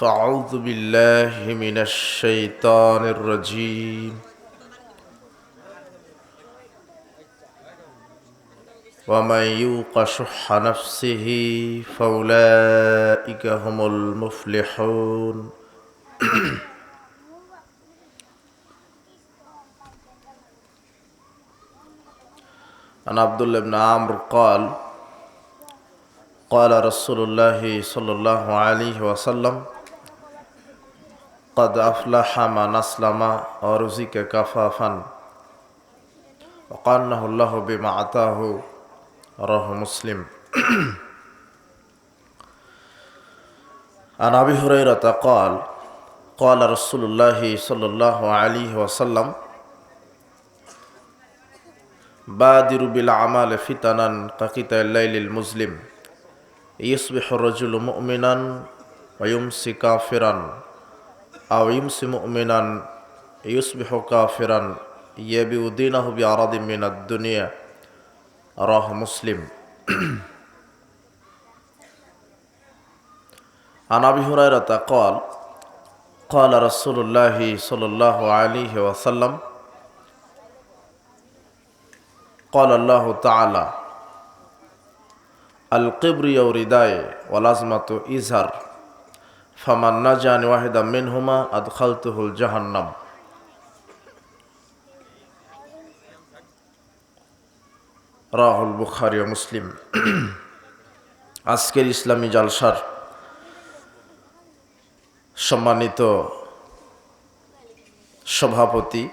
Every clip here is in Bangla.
فأعوذ بالله من الشيطان الرجيم ومن يوق شح نفسه فأولئك هم المفلحون عن عبد الله بن عمرو قال قال رسول الله صلى الله عليه وسلم قد أفلح من أسلم ورزق كفافا وقانه الله بما أعطاه رواه مسلم عن أبي هريرة قال قال رسول الله صلى الله عليه وسلم بادر بالأعمال فتنا كقطع الليل المظلم يصبح الرجل مؤمنا ويمسي كافرا أو يمسي مؤمنا يصبح كافرا يبي دينه بأراضي من الدنيا. راه مسلم. عن أبي هريرة قال قال رسول الله صلى الله عليه وسلم قال الله تعالى القبر يوردائي ولازمة إزهر. ফামান না জান ওয়াহেদা মিন হুমা আদ খালতুহুল জাহান্নাম। রাহুল বুখারি ও মুসলিম। আজকের ইসলামী জালসার সম্মানিত সভাপতি,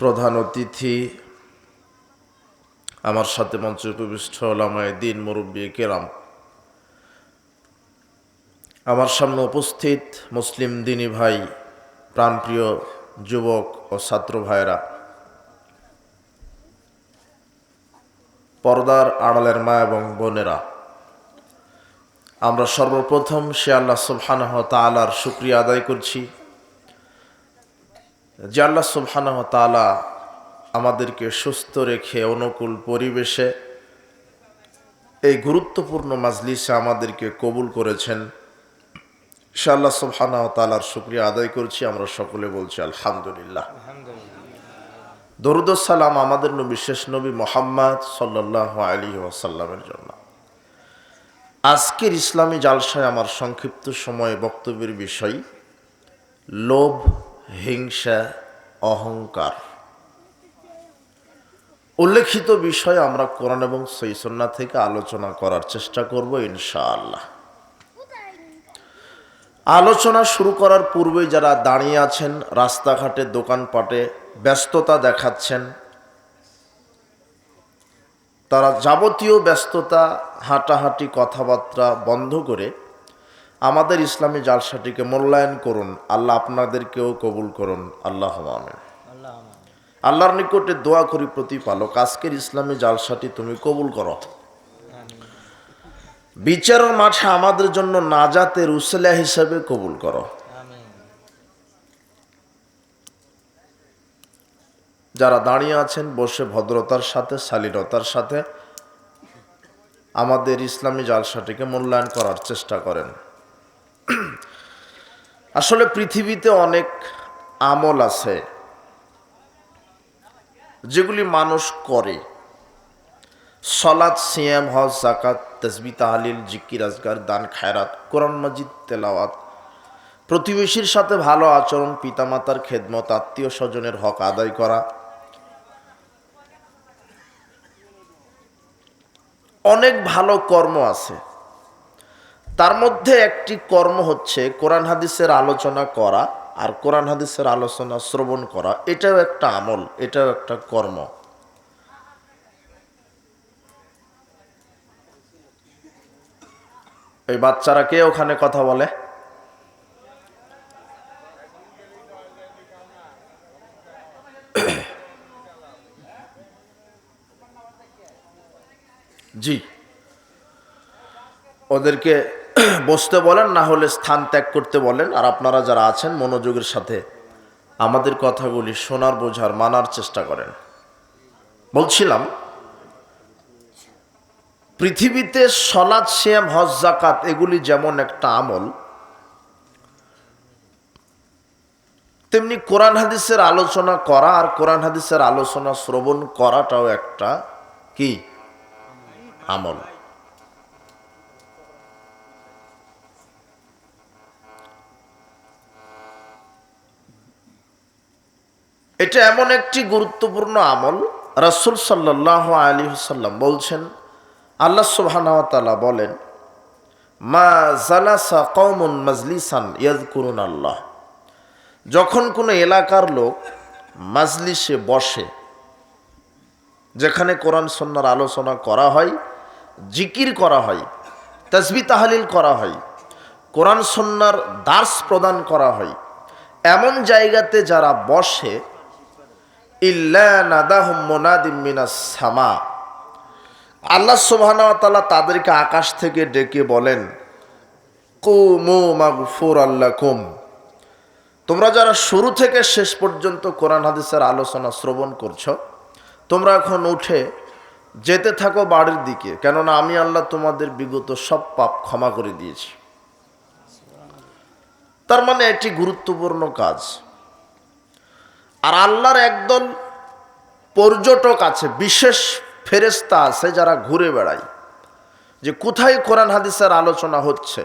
প্রধান অতিথি, আমার সাথে মঞ্চ উপবিষ্ট লামায় দিন মুরব্বী কেরাম। আমার সামনে উপস্থিত মুসলিম দিনী ভাই, প্রাণপ্রিয় যুবক ও ছাত্র ভাইরা পর্দার আড়ালের মা এবং বোনেরা, আমরা সর্বপ্রথম সে আল্লাহ সুবহানাহ তালার শুক্রিয়া আদায় করছি যে আল্লাহ সুবহানাহ তালা আমাদেরকে সুস্থ রেখে অনুকূল পরিবেশে এই গুরুত্বপূর্ণ মাজলিসে আমাদেরকে কবুল করেছেন। সে আল্লাহ সুবহানাহ তালার শুক্রিয়া আদায় করছি, আমরা সকলে বলছি আলহামদুলিল্লাহ। দরুদসালাম আমাদের নবী শেষ নবী মোহাম্মদ সাল্লাহ আলী ওয়াসাল্লামের জন্য। আজকের ইসলামী জালসায় আমার সংক্ষিপ্ত সময়ে বক্তব্যের বিষয়, লোভ, হিংসা, অহংকার। উল্লেখিত বিষয়ে আমরা কোরআন এবং সৈসন্না থেকে আলোচনা করার চেষ্টা করব ইনশাআল্লাহ। আলোচনা শুরু করার পূর্বে যারা দাঁড়িয়ে আছেন রাস্তাঘাটে দোকানপাটে ব্যস্ততা দেখাচ্ছেন তারা যাবতীয় ব্যস্ততা হাঁটাহাঁটি কথাবার্তা বন্ধ করে আমাদের ইসলামী জালসাটিকে মূল্যায়ন করুন। আল্লাহ আপনাদেরকেও কবুল করুন। আল্লাহ আমেন। আল্লাহর নিকটে দোয়া করি প্রতিপালক আজকের ইসলামী জালসাটি তুমি কবুল করো। বিচারের মাঠে আমাদের জন্য নাজাতের উসলা হিসাবে কবুল করো। যারা দাঁড়িয়ে আছেন, বসে ভদ্রতার সাথে, শালীনতার সাথে, আমাদের ইসলামী জালসাটিকে মূল্যায়ন করার চেষ্টা করেন। আসলে পৃথিবীতে অনেক আমল আছে, যেগুলি মানুষ করে। সলাদ সিয়াম, হজ জাকাত তসবি, তাহালিল, জিকির আজগার দান, খায়রাত, কোরআন, মজিদ, তেলাওয়াত। প্রতিবেশীর সাথে ভালো আচরণ, পিতামাতার খেদমত, আত্মীয় স্বজনের হক আদায় করা। অনেক ভালো কর্ম আছে। তার মধ্যে একটি কর্ম হচ্ছে কোরআন হাদিসের আলোচনা করা আর কোরআন হাদিসের আলোচনা শ্রবণ করা। এটাও একটা আমল, এটাও একটা কর্ম। এই বাচ্চারা কে ওখানে কথা বলে? জি। ওদেরকে বসতে বলেন, না হলে স্থান ত্যাগ করতে বলেন। আর আপনারা যারা আছেন, মনোযোগের সাথে আমাদের কথাগুলি শোনার, বোঝার, মানার চেষ্টা করেন। বলছিলাম পৃথিবীতে সলাদ শ্যাম হজ জাকাত এগুলি যেমন একটা আমল, তেমনি কোরআন হাদিসের আলোচনা করা আর কোরআন হাদিসের আলোচনা শ্রবণ করাটাও একটা কি? আমল। এটা এমন একটি গুরুত্বপূর্ণ আমল, রাসুল সাল্লাহ আলী সাল্লাম বলছেন আল্লাহ সুবাহানতালা বলেন, মা জালাসা কৌমুন মাজলিসান ইয়াদ করুন আল্লাহ। যখন কোনো এলাকার লোক মাজলিসে বসে, যেখানে কোরআন সন্ন্যার আলোচনা করা হয়, জিকির করা হয়, তসবি তাহালিল করা হয়, কোরআন সন্ন্যার দাস প্রদান করা হয়, এমন জায়গাতে যারা বসে, ইল্লা নাদাহুম মোনাদিম মিনাস সামা। আল্লাহ সুবাহানতালা তাদেরকে আকাশ থেকে ডেকে বলেন, কুমু আল্লাহ তোমরা যারা শুরু থেকে শেষ পর্যন্ত কোরআন, হাদিসের আলোচনা শ্রবণ করছ, তোমরা এখন উঠে যেতে থাকো বাড়ির দিকে, কেননা আমি আল্লাহ তোমাদের বিগত সব পাপ ক্ষমা করে দিয়েছি। তার মানে এটি গুরুত্বপূর্ণ কাজ। আর আল্লাহর একদল পর্যটক আছে, বিশেষ ফেরেস্তা আছে যারা ঘুরে বেড়ায়। যে কোথায় কোরআন হাদিসের আলোচনা হচ্ছে?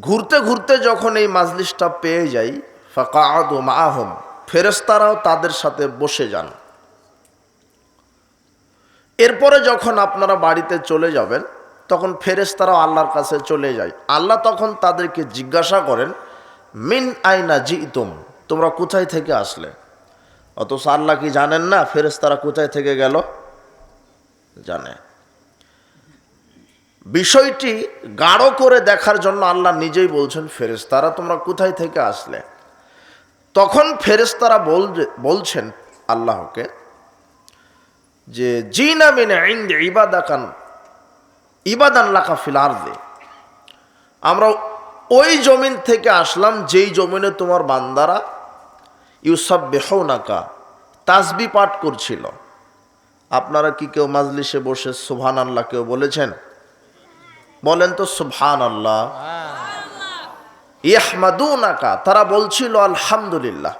ঘুরতে ঘুরতে যখন এই মাজলিসটা পেয়ে যাই ফাঁকা মাহম ফেরেস্তারাও তাদের সাথে বসে যান। এরপরে যখন আপনারা বাড়িতে চলে যাবেন, তখন ফেরেস্তারাও আল্লাহর কাছে চলে যায়। আল্লাহ তখন তাদেরকে জিজ্ঞাসা করেন, মিন আইনা জি তুম তোমরা কোথায় থেকে আসলে? অথচ আল্লাহ কি জানেন না ফেরেস্তারা কোথায় থেকে গেল? জানে। বিষয়টি গাঢ় করে দেখার জন্য আল্লাহ নিজেই বলছেন ফেরেস্তারা তোমরা কোথায় থেকে আসলে? তখন ফেরেস্তারা বল বলছেন আল্লাহকে যে, জিনা মিনে ইন্দ ইবাদাকান, ইবাদান লাকা ফিলার দে আমরা ওই জমিন থেকে আসলাম, যেই জমিনে তোমার বান্দারা ইউসব বেহনাকা তাসবি পাঠ করছিল। আপনারা কি কেউ মাজলিসে বসে সুবহান আল্লাহ কেউ বলেছেন? বলেন তো সুবহান আল্লাহ ইয়াহমাদুনাকা, তারা বলছিল আলহামদুলিল্লাহ।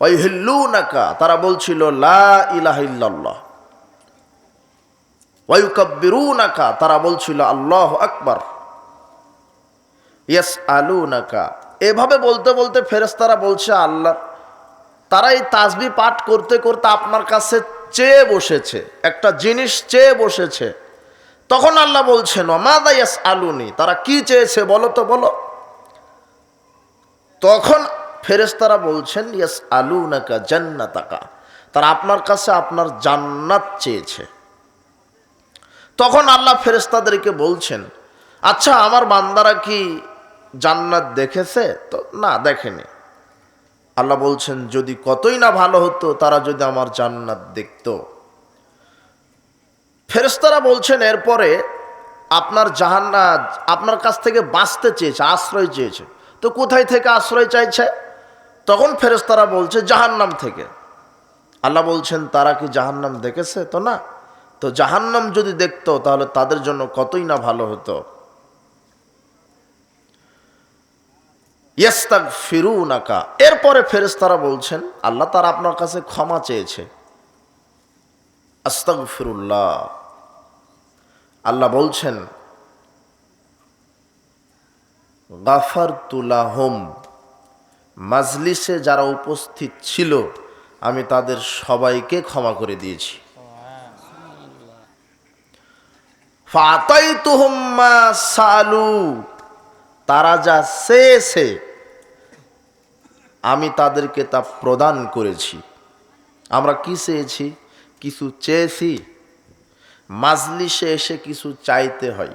ওয়াইহিল্লুনাকা, তারা বলছিল লা ইলাহা ওয়াইকাব্বিরুনাকা তারা বলছিল আল্লাহ আকবার। ইয়াস আলুনাকা এভাবে বলতে বলতে ফেরেস্তারা বলছে, আল্লাহ তারা এই তাসবি পাঠ করতে করতে আপনার কাছে চেয়ে বসেছে, একটা জিনিস চেয়ে বসেছে। তখন আল্লাহ বলছেন মাদা ইয়াস আলুনি তারা কি চেয়েছে বলো তো, বলো। তখন ফেরেস্তারা বলছেন ইয়াস আলু নাকা জান্নাতাকা। তারা আপনার কাছে আপনার জান্নাত চেয়েছে। তখন আল্লাহ ফেরেস্তাদেরকে বলছেন আচ্ছা আমার বান্দারা কি জান্নাত দেখেছে তো না দেখেনি। আল্লাহ বলছেন, যদি কতই না ভালো হতো, তারা যদি আমার জান্নাত দেখত। ফেরেস্তারা বলছেন, এরপরে আপনার জাহান্নাত আপনার কাছ থেকে বাঁচতে চেয়েছে, আশ্রয় চেয়েছে। তো কোথায় থেকে আশ্রয় চাইছে? তখন ফেরেস্তারা বলছে, জাহান্নাম থেকে। আল্লাহ বলছেন, তারা কি জাহান্নাম দেখেছে? তো না। তো জাহান্নাম যদি দেখতো, তাহলে তাদের জন্য কতই না ভালো হতো। ইয়াস্তাক ফিরু নাকা এরপরে ফেরেস্তারা বলছেন, আল্লাহ তারা আপনার কাছে ক্ষমা চেয়েছে। আস্তাক ফিরুল্লাহ আল্লাহ বলছেন গাফার তুলাহম মাজলিসে যারা উপস্থিত ছিল, আমি তাদের সবাইকে ক্ষমা করে দিয়েছি। ফাতাই তুহম্মা সালু। তারা যা চেয়েছে, আমি তাদেরকে তা প্রদান করেছি। আমরা কি চেয়েছি? কিছু চেয়েছি। মাজলিসে এসে কিছু চাইতে হয়।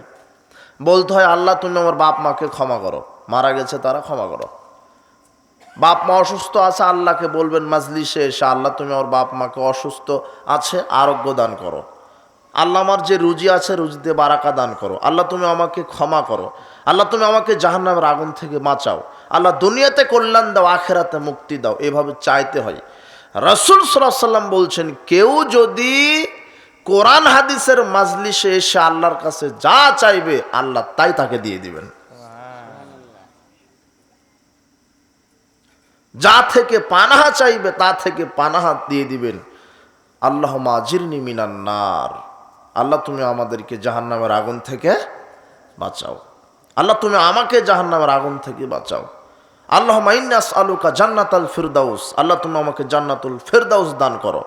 বলতে হয়, আল্লাহ, তুমি আমার বাপ মাকে ক্ষমা করো। মারা গেছে তারা, ক্ষমা করো। বাপ মা অসুস্থ আছে, আল্লাহকে বলবেন, মাজলিসে এসে, আল্লাহ, তুমি আমার বাপ মাকে অসুস্থ আছে, আরোগ্য দান করো। আল্লাহ আমার যে রুজি আছে, রুজিতে বারাকা দান করো। আল্লাহ, তুমি আমাকে ক্ষমা করো। আল্লাহ, তুমি আমাকে জাহান্নামের আগুন থেকে বাঁচাও। আল্লাহ, দুনিয়াতে কল্যাণ দাও, আখেরাতে মুক্তি দাও। এভাবে চাইতে হয়। রসুল সাল্লাম বলছেন, কেউ যদি কোরআন হাদিসের মাজলিসে এসে আল্লাহর কাছে যা চাইবে, আল্লাহ তাই তাকে দিয়ে দিবেন। যা থেকে পানাহা চাইবে, তা থেকে পানাহা দিয়ে দিবেন। আল্লাহ মাজিরনি মিনান্নার আল্লাহ, তুমি আমাদেরকে জাহান্নামের আগুন থেকে বাঁচাও। আল্লাহ, তুমি আমাকে জাহান্নামের আগুন থেকে বাঁচাও। আল্লাহ মাইনাস আলুকা জান্নাতাল ফিরদাউস। আল্লাহ, তুমি আমাকে জান্নাতুল ফিরদাউস দান করো।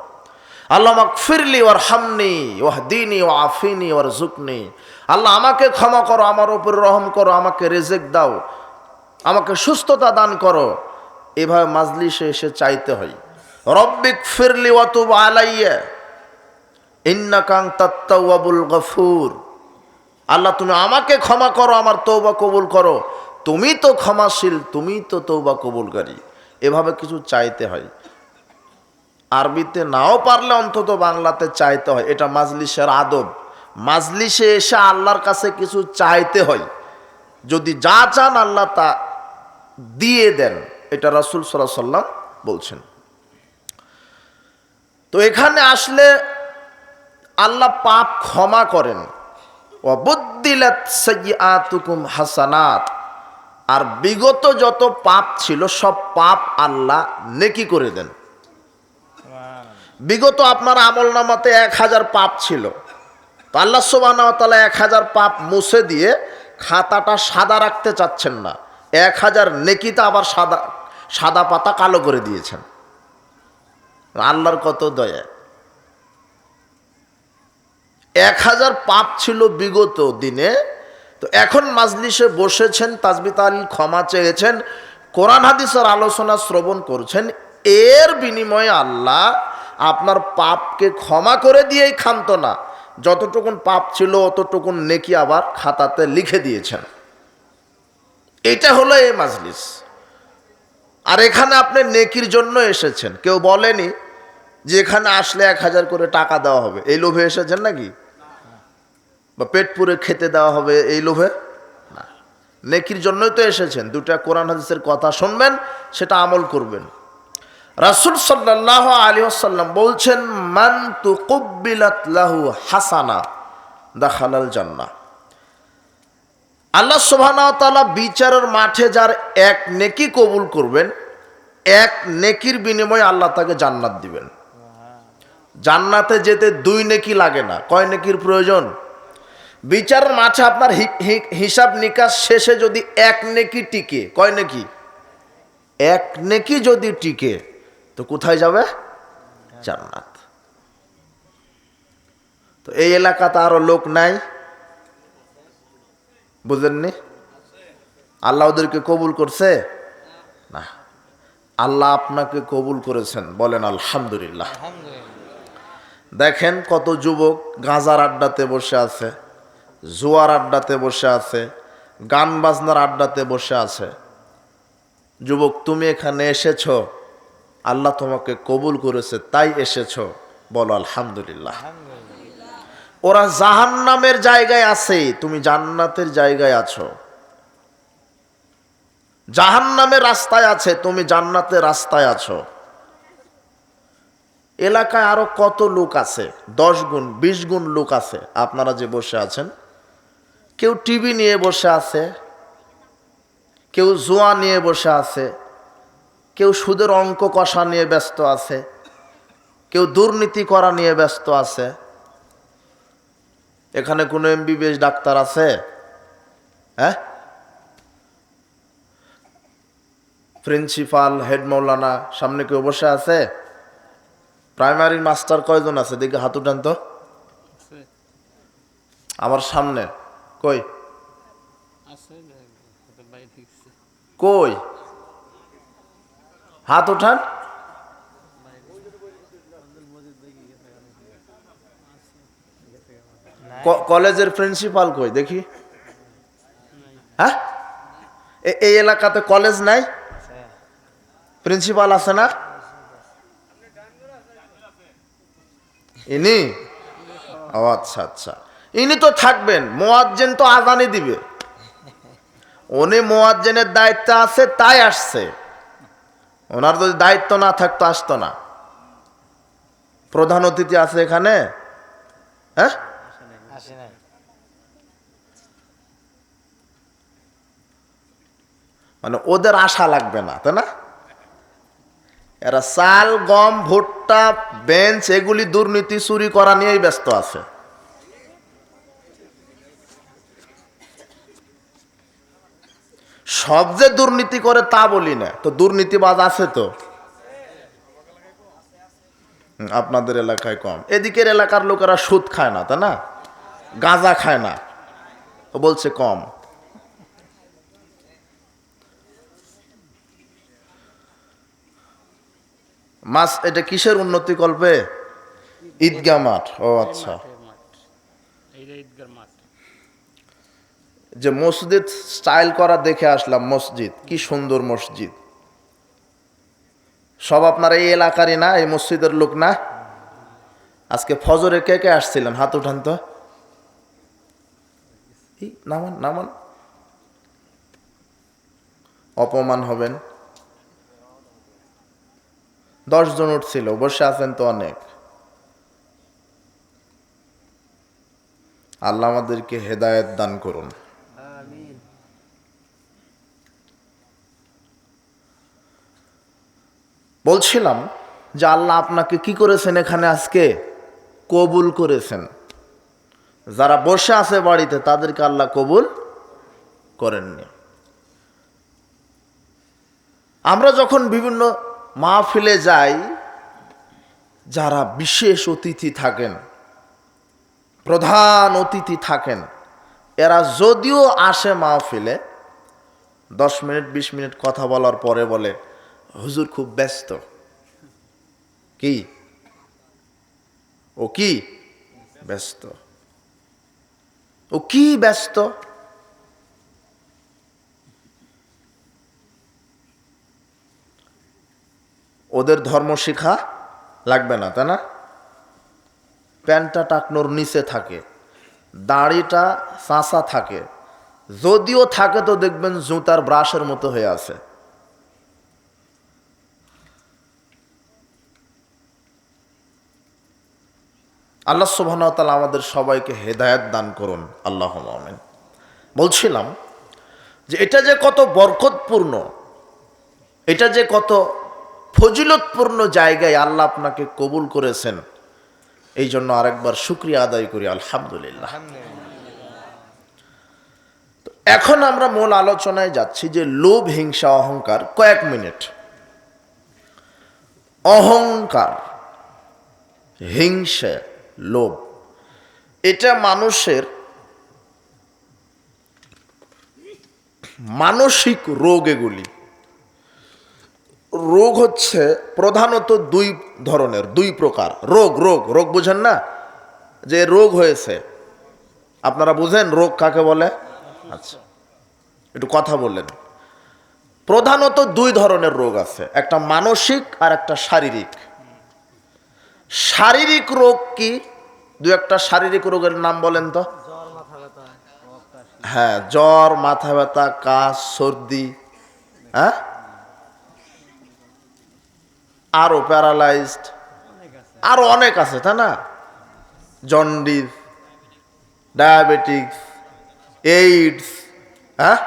আল্লাহ ফিরলি ওর হামনি ওয়াহ দিনী ও আফিনি ওর জুকনি আল্লাহ, আমাকে ক্ষমা করো, আমার উপর রহম করো, আমাকে রেজেক দাও, আমাকে সুস্থতা দান করো। এভাবে মাজলিসে এসে চাইতে হয়। রব্বিক ফিরলি ওয়াতুব আলাইয়া। ইন্নাকাং তাত্তাওয়াবুল গফুর। আল্লাহ, তুমি আমাকে ক্ষমা করো, আমার তৌবা কবুল করো। তুমি তো ক্ষমাশীল, তুমি তো তৌবা কবুলকারী। এভাবে কিছু চাইতে হয়। আরবিতে নাও পারলে অন্তত বাংলাতে চাইতে হয়। এটা মাজলিসের আদব। মাজলিসে এসে আল্লাহর কাছে কিছু চাইতে হয়। যদি যা চান আল্লাহ তা দিয়ে দেন। এটা রাসুল সাল্লাম বলছেন। তো এখানে আসলে আল্লাহ পাপ ক্ষমা করেন। হাসানাত। আর বিগত যত পাপ ছিল, সব পাপ আল্লাহ নেকি করে দেন। বিগত আপনার আমল নামাতে এক হাজার পাপ ছিল। তো আল্লাহ সুবাহ এক হাজার পাপ মুছে দিয়ে খাতাটা সাদা রাখতে চাচ্ছেন না। এক হাজার নেকিটা আবার সাদা সাদা পাতা কালো করে দিয়েছেন। আল্লাহর কত দয়া। এক হাজার পাপ ছিল বিগত দিনে। তো এখন মাজলিসে বসেছেন তাজবি তালিল ক্ষমা চেয়েছেন, কোরআন হাদিসের আলোচনা শ্রবণ করছেন। এর বিনিময়ে আল্লাহ আপনার পাপকে ক্ষমা করে দিয়েই ক্ষান্ত না। যতটুকুন পাপ ছিল, অতটুকুন নেকি আবার খাতাতে লিখে দিয়েছেন। এটা হলো এই মাজলিস। আর এখানে আপনি নেকির জন্য এসেছেন। কেউ বলেনি যে এখানে আসলে এক হাজার করে টাকা দেওয়া হবে। এই লোভে এসেছেন নাকি? বা পেট পুরে খেতে দেওয়া হবে এই লোভে? না। নেকির জন্যই তো এসেছেন। দুটা কোরআন হাদিসের কথা শুনবেন, সেটা আমল করবেন। রাসুল সাল্লাহ আলী আসাল্লাম বলছেন, মান তু লাহু হাসানা দাখালাল জান্না আল্লাহ সোভানা বিচারের মাঠে যার এক নেকি কবুল করবেন, এক নেকির বিনিময়ে আল্লাহ তাকে জান্নাত দিবেন। জান্নাতে যেতে দুই নেকি লাগে না। কয় নেকির প্রয়োজন? বিচারের মাঠে আপনার হিসাব নিকাশ শেষে যদি এক নেকি টিকে কয় নেকি? এক নেকি যদি টিকে তো কোথায় যাবে? জান্নাত। তো এই এলাকাতে আরও লোক নাই। বুঝলেননি আল্লাহ ওদেরকে কবুল করছে? না। আল্লাহ আপনাকে কবুল করেছেন। বলেন আলহামদুলিল্লাহ। দেখেন কত যুবক গাঁজার আড্ডাতে বসে আছে। জুয়ার আড্ডাতে বসে আছে গান বাজনার আড্ডাতে বসে আছে। যুবক তুমি এখানে এসেছ আল্লাহ তোমাকে কবুল করেছে তাই এসেছ। বলো আলহামদুলিল্লাহ। ওরা জাহান্নামের জায়গায় আছে তুমি জান্নাতের জায়গায় আছো। জাহান্নামের রাস্তায় আছে তুমি জান্নাতের রাস্তায় আছো। এলাকায় আরও কত লোক আছে? দশ গুণ বিশ গুণ লোক আছে। আপনারা যে বসে আছেন কেউ টিভি নিয়ে বসে আছে কেউ জোয়া নিয়ে বসে আছে কেউ সুদের অঙ্ক কষা নিয়ে ব্যস্ত আছে কেউ দুর্নীতি করা নিয়ে ব্যস্ত আছে। এখানে কোনো এমবিবিএস ডাক্তার আছে? হ্যাঁ? প্রিন্সিপাল হেড মৌলানা সামনে কেউ বসে আছে? প্রাইমারি মাস্টার কয়জন আছে? দেখে হাত উঠান তো। আমার সামনে। কই? কই? হাত ওঠান। কলেজের প্রিন্সিপাল কই? দেখি। হ্যাঁ? এই এলাকাতে কলেজ নাই? প্রিন্সিপাল আছে না? ইনি? ও আচ্ছা আচ্ছা। ইনি তো থাকবেন, মোয়াজ্জেন তো আজানি দিবে। উনি মোয়াজ্জেনের দায়িত্ব আছে, তাই আসছে। ওনার যদি দায়িত্ব না থাকতো, আসতো না। প্রধান অতিথি আছে এখানে? হ্যাঁ? মানে ওদের আশা লাগবে না, তাই না? এরা চাল, গম, ভুট্টা, বেঞ্চ, এগুলি দুর্নীতি, চুরি করা নিয়েই ব্যস্ত আছে। সব যে দুর্নীতি করে তা বলি না। তো দুর্নীতিবাজ আছে তো? আপনাদের এলাকায় কম। এদিকের এলাকার লোকেরা সুদ খায় না, তাই না? গাঁজা খায় না। ও বলছে কম। মাছ, এটা কিসের উন্নতি করবে ঈদগা মাঠ। ও আচ্ছা। মাঠ। যে মসজিদ স্টাইল করা দেখে আসলাম, মসজিদ। কি সুন্দর মসজিদ। সব আপনার এই এলাকারই না, এই মসজিদের লোক না? আজকে ফজরে কে কে আসছিলেন? হাত উঠান তো। নামান নামান। অপমান হবেন। দশ জন উঠছিল, বসে আছেন তো অনেক। আল্লাহ আমাদেরকে হেদায়েত দান করুন। বলছিলাম যে আল্লাহ আপনাকে কি করেছেন এখানে আজকে? কবুল করেছেন। যারা বসে আছে বাড়িতে, তাদেরকে আল্লাহ কবুল করেননি। আমরা যখন বিভিন্ন মাহফিলে যাই, যারা বিশেষ অতিথি থাকেন, প্রধান অতিথি থাকেন, এরা যদিও আসে মাহফিলে, দশ মিনিট, বিশ মিনিট কথা বলার পরে বলে হুজুর খুব ব্যস্ত। কি? ও কি? ব্যস্ত। ও কি ব্যস্ত? ওদের ধর্ম শিখা লাগবে না, তাই না? প্যান্টটা টাকনোর নিচে থাকে, দাড়িটা চাঁচা থাকে। যদিও থাকে তো দেখবেন জুতার ব্রাশের মতো হয়ে আছে। আল্লাহ সুবাহতাল আমাদের সবাইকে হেদায়েত দান করুন। আল্লাহ আমিন। বলছিলাম যে এটা যে কত বরকতপূর্ণ, এটা যে কত ফজিলতপূর্ণ জায়গায় আল্লাহ আপনাকে কবুল করেছেন, এই জন্য আরেকবার শুক্রিয়া আদায় করি, আলহামদুলিল্লাহ। এখন আমরা মূল আলোচনায় যাচ্ছি যে লোভ, হিংসা, অহংকার, কয়েক মিনিট। অহংকার, হিংসা লোভ। এটা মানুষের মানসিক রোগ এগুলি রোগ হচ্ছে প্রধানত দুই ধরনের, দুই প্রকার। রোগ রোগ রোগ বুঝেন না? যে রোগ হয়েছে। আপনারা বুঝেন রোগ কাকে বলে? আচ্ছা একটু কথা বললেন। প্রধানত দুই ধরনের রোগ আছে, একটা মানসিক আর একটা শারীরিক। শারীরিক রোগ কি? দু একটা শারীরিক রোগের নাম বলেন তো। হ্যাঁ জ্বর, মাথা ব্যথা, কাশ, সর্দি হ্যাঁ? আরও প্যারালাইজড, আরও অনেক আছে, তাই না? জন্ডিস ডায়াবেটিক্স এইডস হ্যাঁ?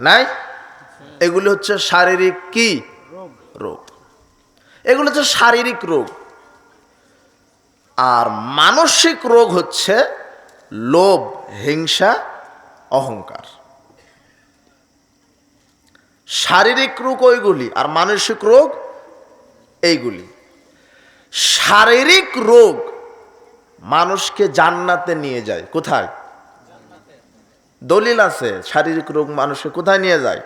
নাই? এগুলি হচ্ছে শারীরিক কি? রোগ। এগুলো হচ্ছে শারীরিক রোগ। আর মানসিক রোগ হচ্ছে লোভ, হিংসা, অহংকার। শারীরিক রোগ ওইগুলি আর মানসিক রোগ এইগুলি। শারীরিক রোগ মানুষকে জান্নাতে নিয়ে যায়। কোথায়? দলিল আছে, শারীরিক রোগ মানুষকে কোথায় নিয়ে যায়?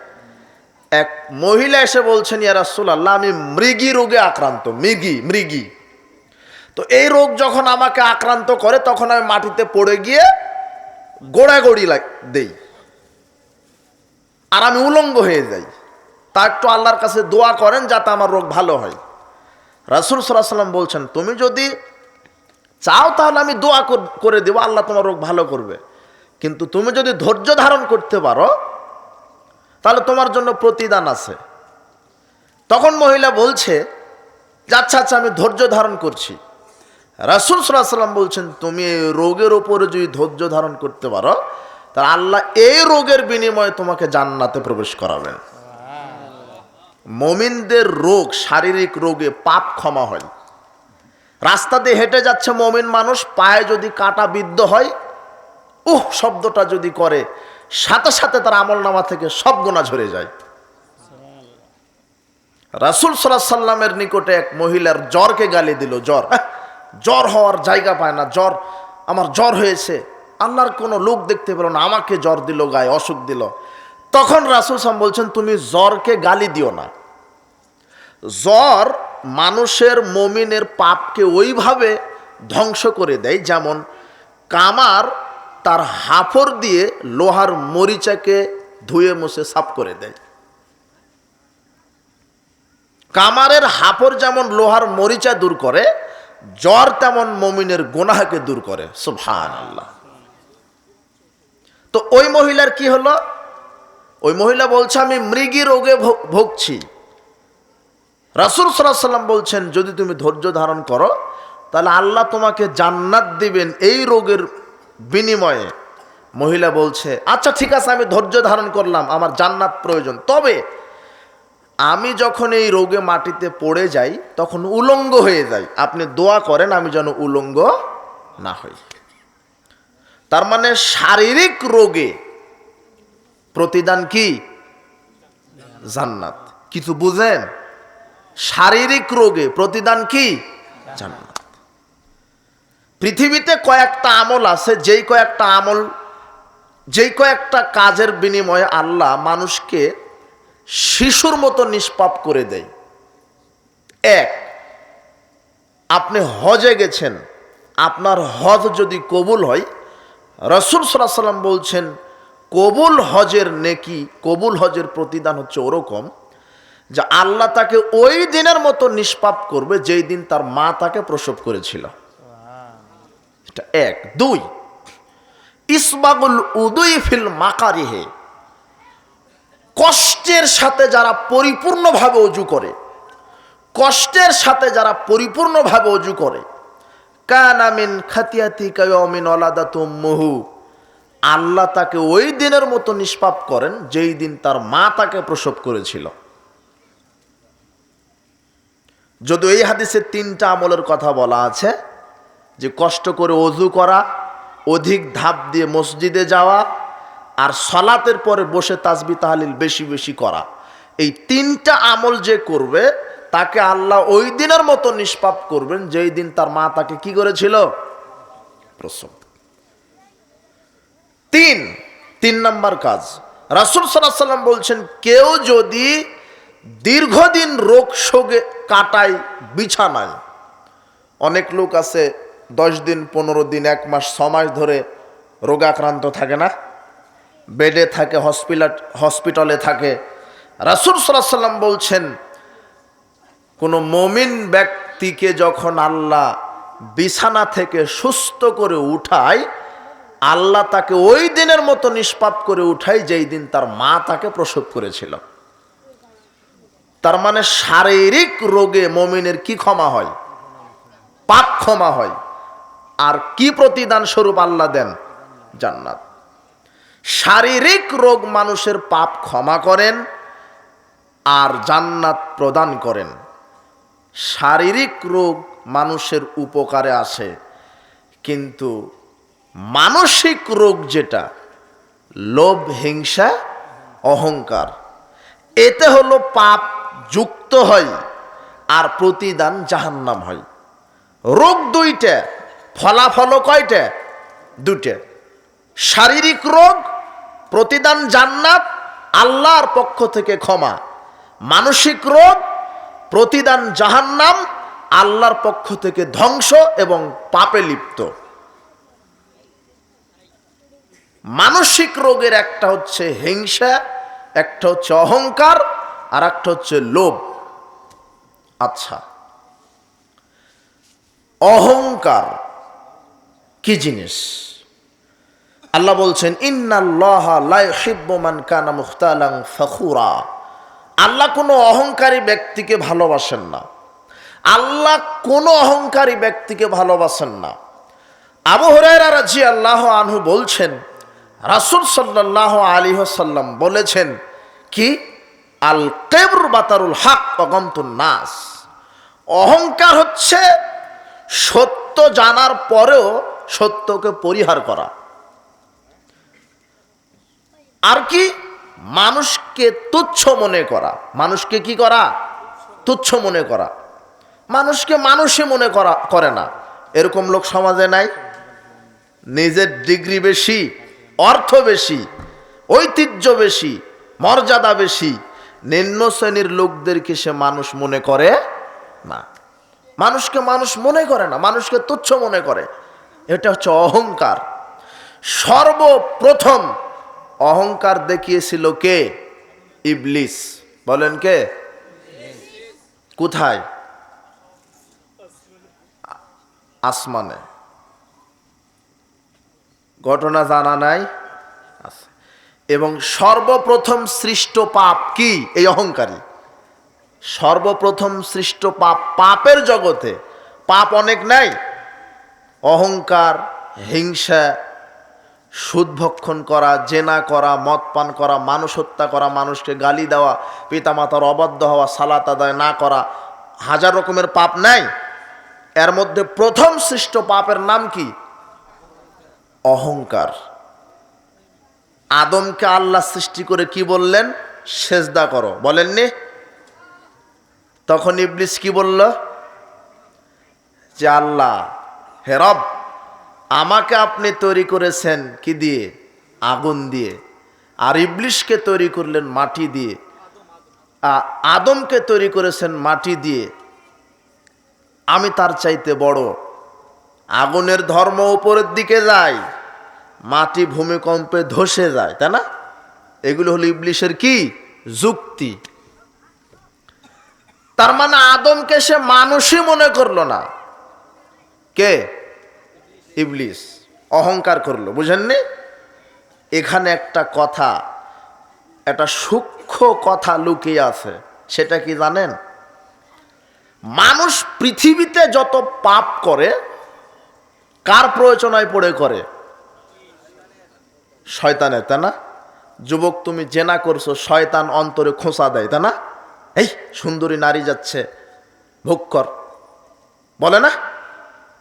এক মহিলা এসে বলছেন, ইয়া রাসূলুল্লাহ, আমি মৃগী রোগে আক্রান্ত। মৃগী মৃগী। তো এই রোগ যখন আমাকে আক্রান্ত করে, তখন আমি মাটিতে পড়ে গিয়ে গোড়াগড়ি লাগ দেই। আর আমি উলঙ্গ হয়ে যাই। তা একটু আল্লাহর কাছে দোয়া করেন যাতে আমার রোগ ভালো হয়। রাসুল সাল্লাম বলছেন, তুমি যদি চাও তাহলে আমি দোয়া কর- দেবো, আল্লাহ তোমার রোগ ভালো করবে। কিন্তু তুমি যদি ধৈর্য ধারণ করতে পারো, তাহলে তোমার জন্য প্রতিদান আছে। তখন মহিলা বলছে আচ্ছা আচ্ছা আমি ধৈর্য ধারণ করছি। রাসুল সাল্লাহ সাল্লাম বলছেন তুমি এই রোগের ওপরে যদি ধৈর্য ধারণ করতে পারো তাহলে আল্লাহ এই রোগের বিনিময়ে তোমাকে জান্নাতে প্রবেশ করাবেন। মমিনদের রোগ শারীরিক রোগে পাপ ক্ষমা হয়। রাস্তা দিয়ে হেঁটে যাচ্ছে মমিন মানুষ পায়ে যদি কাটা বিদ্ধ হয় উহ শব্দটা যদি করে সাথে সাথে তার আমল নামা থেকে সব গোনা ঝরে যায়। রাসুল সাল্লাহ সাল্লামের নিকটে এক মহিলার জ্বরকে গালি দিল জ্বর আহ, জ্বর হওয়ার জায়গা পায় না, জ্বর, আমার জ্বর হয়েছে। আল্লাহর কোনো লোক দেখতে পেল না, আমাকে জ্বর দিল, গায়ে অসুখ দিল। তখন রাসুল সাম বলছেন, তুমি জ্বরকে গালি দিও না। জ্বর মানুষের মমিনের পাপকে ওইভাবে ধ্বংস করে দেয়, যেমন কামার তার হাফর দিয়ে লোহার মরিচাকে ধুয়ে মুছে সাফ করে দেয়। কামারের হাফর যেমন লোহার মরিচা দূর করে জ্বর তেমন মমিনের গোনাহাকে দূর করে সুবহান আল্লাহ তো ওই মহিলার কি হলো? ওই মহিলা বলছে, আমি মৃগী রোগে ভুগছি। রাসুল সাল্লাম বলছেন, যদি তুমি ধৈর্য ধারণ করো, তাহলে আল্লাহ তোমাকে জান্নাত দিবেন এই রোগের বিনিময়ে। মহিলা বলছে আচ্ছা ঠিক আছে, আমি ধৈর্য ধারণ করলাম, আমার জান্নাত প্রয়োজন। তবে আমি যখন এই রোগে মাটিতে পড়ে যাই, তখন উলঙ্গ হয়ে যাই। আপনি দোয়া করেন, আমি যেন উলঙ্গ না হই। তার মানে শারীরিক রোগে প্রতিদান কি? জান্নাত। কিছু বুঝেন? শারীরিক রোগে প্রতিদান কি? জান্নাত। পৃথিবীতে কয়েকটা আমল আছে, যেই কয়েকটা আমল, যেই কয়েকটা কাজের বিনিময়ে আল্লাহ মানুষকে শিশুর মতো নিষ্পাপ করে দেয়। এক, আপনি হজে গেছেন। আপনার হজ যদি কবুল হয়, রসুল সাল্লাম বলছেন, কবুল হজের নেকি, কবুল হজের প্রতিদান হচ্ছে ওরকম যে আল্লাহ তাকে ওই দিনের মতো নিষ্পাপ করবে যেই দিন তার মা তাকে প্রসব করেছিল। এক। দুই, ইসবাগুল উদুই ফিল মাকারিহে কষ্টের সাথে যারা পরিপূর্ণভাবে অজু করে, কষ্টের সাথে যারা পরিপূর্ণভাবে অজু করে কানামিন খাতিয়াতি কায়মিন মুহু আল্লাহ তাকে ওই দিনের মতো নিষ্পাপ করেন যেই দিন তার মা তাকে প্রসব করেছিল। যদি এই হাদিসে তিনটা আমলের কথা বলা আছে, যে কষ্ট করে অজু করা, অধিক ধাপ দিয়ে মসজিদে যাওয়া আর সলাতের পরে বসে তাজবি তাহালিল বেশি বেশি করা। এই তিনটা আমল যে করবে, তাকে আল্লাহ ওই দিনের মতো নিষ্পাপ করবেন যেই দিন তার মা তাকে কি করেছিল? প্রসব তিন তিন নাম্বার কাজ। রাসুল সাল্লাহ সাল্লাম বলছেন, কেউ যদি দীর্ঘদিন রোগ শোকে কাটায় বিছানায়, অনেক লোক আছে দশ দিন, পনেরো দিন, এক মাস, ছ মাস ধরে রোগাক্রান্ত থাকে না? বেডে থাকে হসপিটাল হসপিটালে থাকে। রাসুল সাল্লাহ সাল্লাম বলছেন, কোনো মমিন ব্যক্তিকে যখন আল্লাহ বিছানা থেকে সুস্থ করে উঠায়, আল্লাহ তাকে ওই দিনের মতো নিষ্পাপ করে উঠায় যেই দিন তার মা তাকে প্রসব করেছিল। তার মানে শারীরিক রোগে মমিনের কি ক্ষমা হয়? পাপ ক্ষমা হয়। আর কি প্রতিদান স্বরূপ আল্লাহ দেন? জান্নাত। শারীরিক রোগ মানুষের পাপ ক্ষমা করেন আর জান্নাত প্রদান করেন। শারীরিক রোগ মানুষের উপকারে আসে, কিন্তু মানসিক রোগ যেটা, লোভ, হিংসা, অহংকার, এতে হলো পাপ যুক্ত হয় আর প্রতিদান জাহান্নাম হয়। রোগ দুইটা, ফলাফলও কয়টা? দুইটা। শারীরিক রোগ প্রতিদান জান্নাত আল্লাহর পক্ষ থেকে ক্ষমা। মানসিক রোগ প্রতিদান জাহান্নাম আল্লাহর পক্ষ থেকে ধ্বংস এবং পাপে লিপ্ত। মানসিক রোগের একটা হচ্ছে হিংসা, একটা হচ্ছে অহংকার, আর একটা হচ্ছে লোভ। আচ্ছা অহংকার কি জিনিস? আল্লাহ বলছেন, ইন্নাল্লাহ লা ইউহিব্বু মান কানা আল্লাহ কোনো অহংকারী ব্যক্তিকে ভালোবাসেন না। আল্লাহ কোনো অহংকারী ব্যক্তিকে ভালোবাসেন না। আবু হরাইরা রাজি আল্লাহ আনহু বলছেন, রাসুল সাল্লাহ আলী সাল্লাম বলেছেন কি? আল কেবর বাতারুল হাক অগমতুন নাস। অহংকার হচ্ছে সত্য জানার পরেও সত্যকে পরিহার করা। আর কি? মানুষকে তুচ্ছ মনে করা। মানুষকে কি করা? তুচ্ছ মনে করা। মানুষকে মানুষই মনে করা, করে না। এরকম লোক সমাজে নাই। নিজের ডিগ্রি বেশি, অর্থ বেশি, ঐতিহ্য বেশি, মর্যাদা বেশি, নিম্ন শ্রেণির লোকদেরকে সে মানুষ মনে করে না। মানুষকে মানুষ মনে করে না, মানুষকে তুচ্ছ মনে করে। এটা হচ্ছে অহংকার। সর্বপ্রথম অহংকার দেখিয়েছিল কে? ইবলিস। বলেন কে? কোথায়? আসমানে। ঘটনা জানা নাই? এবং সর্বপ্রথম সৃষ্ট পাপ কি? এই অহংকারী। সর্বপ্রথম সৃষ্ট পাপ পাপের জগতে। পাপ অনেক নাই? অহংকার, হিংসা সুদভক্ষণ করা, জেনা করা, মদ পান করা, মানুষ হত্যা করা, মানুষকে গালি দেওয়া, পিতামাতার অবাধ্য হওয়া, সালাত আদায় না করা, হাজার রকমের পাপ নাই? এর মধ্যে প্রথম সৃষ্ট পাপের নাম কি? অহংকার। আদমকে আল্লাহ সৃষ্টি করে কি বললেন? সেজদা করো। বলেননি? তখন ইবলিস কি বলল? যে আল্লাহ হেরব আমাকে আপনি তৈরি করেছেন কি দিয়ে? আগুন দিয়ে। আর ইবলিশকে তৈরি করলেন মাটি দিয়ে। আদমকে তৈরি করেছেন মাটি দিয়ে। আমি তার চাইতে বড়। আগুনের ধর্ম উপরের দিকে যায়, মাটি ভূমিকম্পে ধসে যায়, তাই না? এগুলো হলো ইবলিশের কি? যুক্তি। তার মানে আদমকে সে মানুষই মনে করল না। কে? ইবলিস অহংকার করল, বুঝেননি? এখানে একটা কথা, একটা সূক্ষ্ম কথা লুকিয়ে আছে, সেটা কি জানেন? মানুষ পৃথিবীতে যত পাপ করে, কার প্রয়োজনায় পড়ে করে? শয়তানে তাই না? যুবক, তুমি জেনা করছ, শয়তান অন্তরে খোঁচা দেয়, তাই না? এই, সুন্দরী নারী যাচ্ছে, ভোগ কর। বলে না?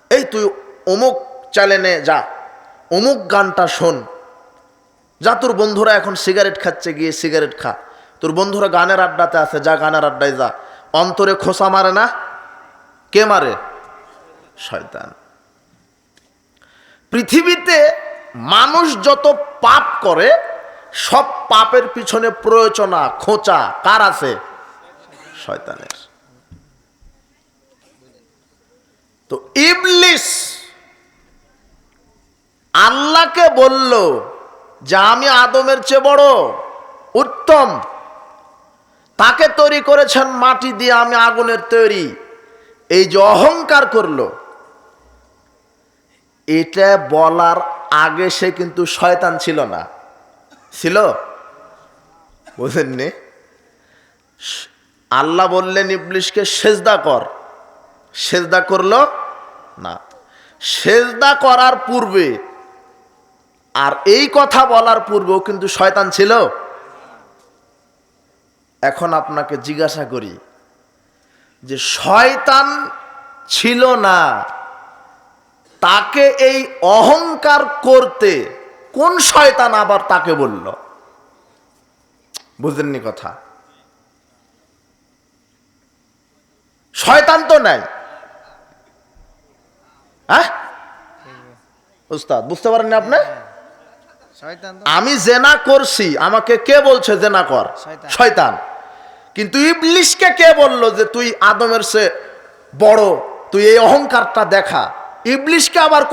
এই, তুই অমুক চ্যানেলে যা। অমুক গানটা শোন। যা তোর বন্ধুরা এখন সিগারেট খাচ্ছে, গিয়ে সিগারেট খা। তোর বন্ধুরা গানের আড্ডাতে আছে, যা গানের আড্ডায় যা। অন্তরে খোসা মারে না? কে মারে? শয়তান। পৃথিবীতে মানুষ যত পাপ করে, সব পাপের পিছনে প্রয়োজনা, খোঁচা। কার আছে? শয়তানের। তো ইবলিস আল্লাহকে বলল যে আমি আদমের চেয়ে বড়, উত্তম। তাকে তৈরি করেছেন মাটি দিয়ে আমি আগুনের তৈরি। এই যে অহংকার করল, এটা বলার আগে সে কিন্তু শয়তান ছিল না। ছিল? বুঝেননি? আল্লাহ বললেন, ইবলিশকে সেজদা কর। সেজদা করল? না। সেজদা করার পূর্বে আর এই কথা বলার পূর্বেও কিন্তু শয়তান ছিল। এখন আপনাকে জিজ্ঞাসা করি যে শয়তান ছিল না, তাকে এই অহংকার করতে কোন শয়তান আবার তাকে বলল? বুঝলেননি কথা। শয়তান তো নাই। হ্যাঁ? উস্তাদ, বুঝতে পারেননি আপনি? আমি জেনা করছি আমাকে কে বলছে জেনা কর? শয়তান। কিন্তু ইবলিশকে কে বলল যে তুই আদমের সে বড় তুই এই অহংকারটা দেখা? ইবলিশকে আবার